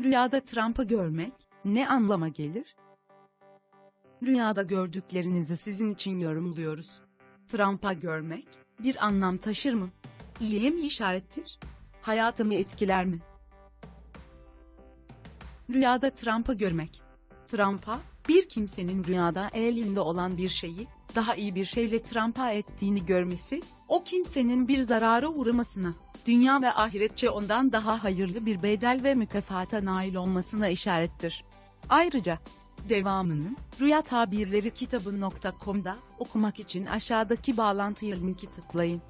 Rüyada Trump'ı görmek ne anlama gelir? Rüyada gördüklerinizi sizin için yorumluyoruz. Trump'a görmek bir anlam taşır mı? İyiye mi işarettir? Hayatımı etkiler mi? Rüyada Trump'ı görmek. Trump'a, bir kimsenin rüyada elinde olan bir şeyi, daha iyi bir şeyle Trump'a ettiğini görmesi, o kimsenin bir zarara uğramasına, dünya ve ahiretçe ondan daha hayırlı bir bedel ve mükafata nail olmasına işarettir. Ayrıca, devamını, Rüya Tabirleri kitabı.com'da okumak için aşağıdaki bağlantıya linki tıklayın.